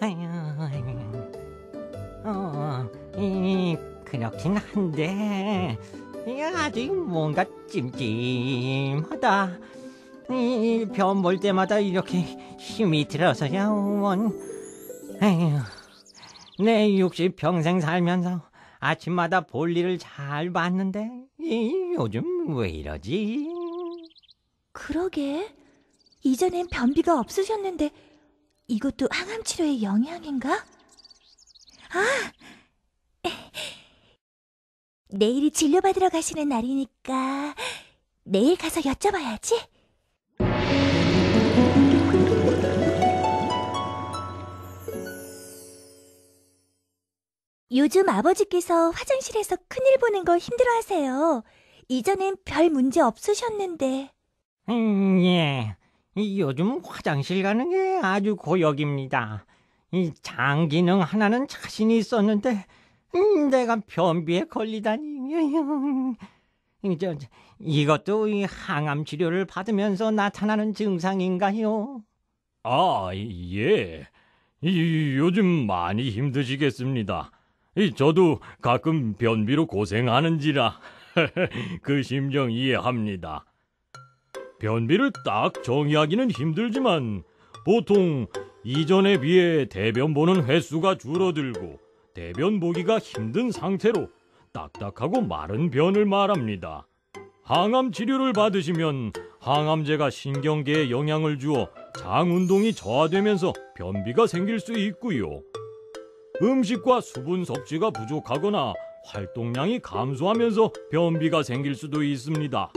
아유, 어, 이, 그렇긴 한데, 이 아직 뭔가 찜찜하다. 이, 변 볼 때마다 이렇게 힘이 들어서야 원. 에휴, 내 육십 평생 살면서 아침마다 볼일을 잘 봤는데, 이, 요즘 왜 이러지? 그러게. 이전엔 변비가 없으셨는데 이것도 항암 치료의 영향인가? 아! 내일이 진료받으러 가시는 날이니까 내일 가서 여쭤봐야지. 요즘 아버지께서 화장실에서 큰일 보는 거 힘들어 하세요. 이전엔 별 문제 없으셨는데. 음, 예. 이 요즘 화장실 가는 게 아주 고역입니다. 이 장 기능 하나는 자신이 있었는데, 음, 내가 변비에 걸리다니. 저, 이것도 이 항암 치료를 받으면서 나타나는 증상인가요? 아, 예. 이, 요즘 많이 힘드시겠습니다. 이, 저도 가끔 변비로 고생하는지라 그 심정 이해합니다. 변비를 딱 정의하기는 힘들지만 보통 이전에 비해 대변 보는 횟수가 줄어들고 대변 보기가 힘든 상태로 딱딱하고 마른 변을 말합니다. 항암 치료를 받으시면 항암제가 신경계에 영향을 주어 장 운동이 저하되면서 변비가 생길 수 있고요. 음식과 수분 섭취가 부족하거나 활동량이 감소하면서 변비가 생길 수도 있습니다.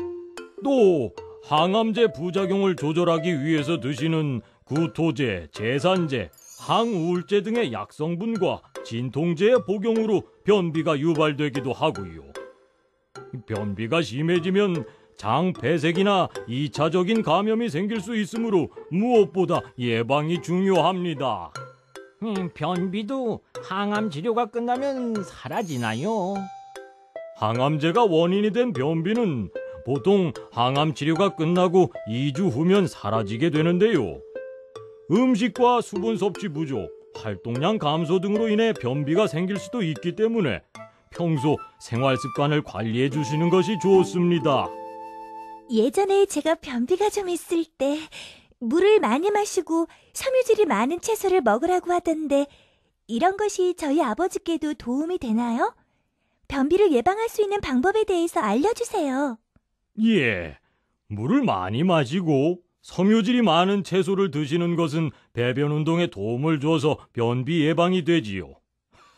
또 항암제 부작용을 조절하기 위해서 드시는 구토제, 제산제, 항우울제 등의 약성분과 진통제의 복용으로 변비가 유발되기도 하고요. 변비가 심해지면 장 폐색이나 2차적인 감염이 생길 수 있으므로 무엇보다 예방이 중요합니다. 음, 변비도 항암 치료가 끝나면 사라지나요? 항암제가 원인이 된 변비는 보통 항암 치료가 끝나고 2주 후면 사라지게 되는데요. 음식과 수분 섭취 부족, 활동량 감소 등으로 인해 변비가 생길 수도 있기 때문에 평소 생활 습관을 관리해 주시는 것이 좋습니다. 예전에 제가 변비가 좀 있을 때 물을 많이 마시고 섬유질이 많은 채소를 먹으라고 하던데 이런 것이 저희 아버지께도 도움이 되나요? 변비를 예방할 수 있는 방법에 대해서 알려주세요. 예. 물을 많이 마시고 섬유질이 많은 채소를 드시는 것은 배변 운동에 도움을 줘서 변비 예방이 되지요.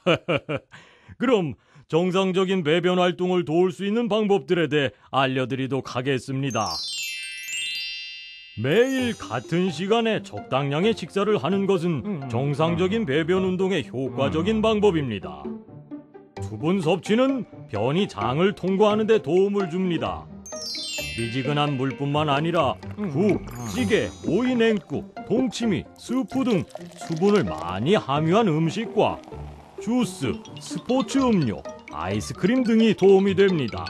그럼 정상적인 배변 활동을 도울 수 있는 방법들에 대해 알려드리도록 하겠습니다. 매일 같은 시간에 적당량의 식사를 하는 것은 정상적인 배변 운동에 효과적인 방법입니다. 수분 섭취는 변이 장을 통과하는 데 도움을 줍니다. 미지근한 물뿐만 아니라 국, 찌개, 오이 냉국, 동치미, 스프 등 수분을 많이 함유한 음식과 주스, 스포츠 음료, 아이스크림 등이 도움이 됩니다.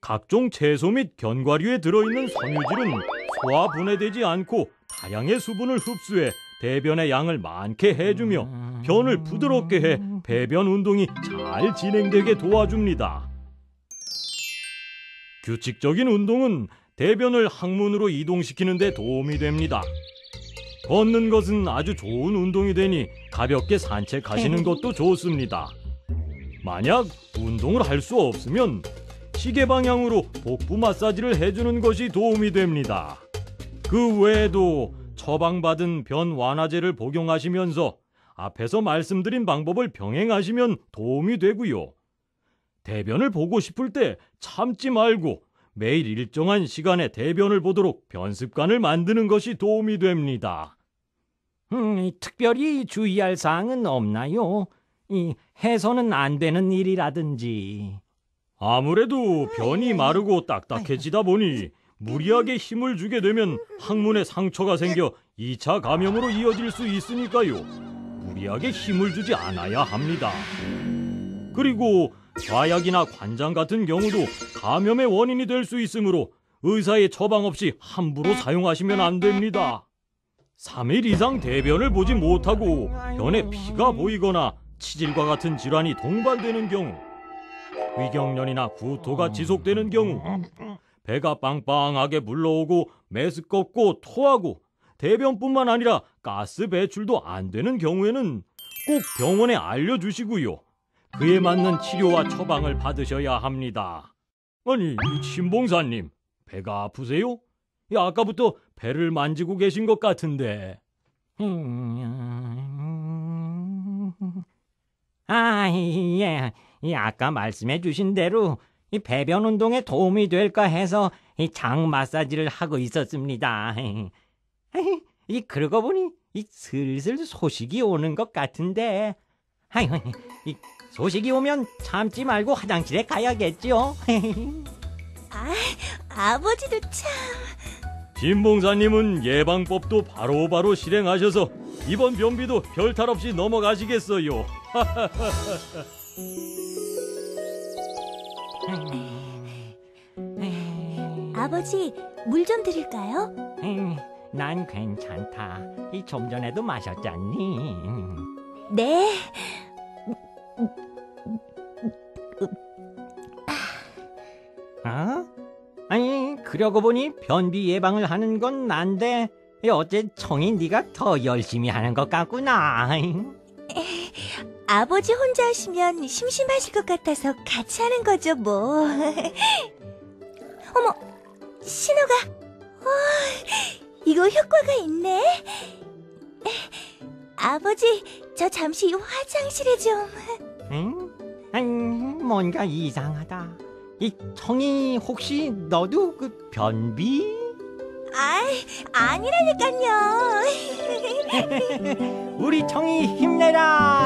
각종 채소 및 견과류에 들어있는 섬유질은 소화 분해되지 않고 다량의 수분을 흡수해 대변의 양을 많게 해주며 변을 부드럽게 해 배변 운동이 잘 진행되게 도와줍니다. 규칙적인 운동은 대변을 항문으로 이동시키는 데 도움이 됩니다. 걷는 것은 아주 좋은 운동이 되니 가볍게 산책하시는 것도 좋습니다. 만약 운동을 할 수 없으면 시계 방향으로 복부 마사지를 해주는 것이 도움이 됩니다. 그 외에도 처방받은 변 완화제를 복용하시면서 앞에서 말씀드린 방법을 병행하시면 도움이 되고요. 대변을 보고 싶을 때 참지 말고 매일 일정한 시간에 대변을 보도록 변습관을 만드는 것이 도움이 됩니다. 음, 특별히 주의할 사항은 없나요? 이 해서는 안 되는 일이라든지. 아무래도 변이 마르고 딱딱해지다 보니 무리하게 힘을 주게 되면 항문에 상처가 생겨 2차 감염으로 이어질 수 있으니까요. 무리하게 힘을 주지 않아야 합니다. 그리고 좌약이나 관장 같은 경우도 감염의 원인이 될 수 있으므로 의사의 처방 없이 함부로 사용하시면 안 됩니다. 3일 이상 대변을 보지 못하고 변에 피가 보이거나 치질과 같은 질환이 동반되는 경우, 위경련이나 구토가 지속되는 경우, 배가 빵빵하게 물러오고 메스껍고 토하고 대변뿐만 아니라 가스 배출도 안 되는 경우에는 꼭 병원에 알려주시고요. 그에 맞는 치료와 처방을 받으셔야 합니다. 아니, 이 신봉사님, 배가 아프세요? 야, 아까부터 배를 만지고 계신 것 같은데. 음, 아, 예. 이 아까 말씀해 주신 대로 이 배변 운동에 도움이 될까 해서 이 장 마사지를 하고 있었습니다. 이 그러고 보니 이 슬슬 소식이 오는 것 같은데. 아유, 이 소식이 오면 참지 말고 화장실에 가야겠죠. 아버지도 참. 신봉사님은 예방법도 바로 바로 실행하셔서 이번 변비도 별탈 없이 넘어가시겠어요. 아버지, 물 좀 드릴까요? 음, 난 괜찮다. 이 좀 전에도 마셨잖니. 네. 어? 아니 그러고 보니 변비 예방을 하는 건 난데 어째 청이 네가 더 열심히 하는 것 같구나. 아버지 혼자 하시면 심심하실 것 같아서 같이 하는 거죠, 뭐. 어머, 신호가. 와, 이거 효과가 있네. 아버지, 저 잠시 화장실에 좀. 응? 아니, 뭔가 이상하다. 이 청이 혹시 너도 그 변비? 아이, 아니라니까요. 우리 청이 힘내라.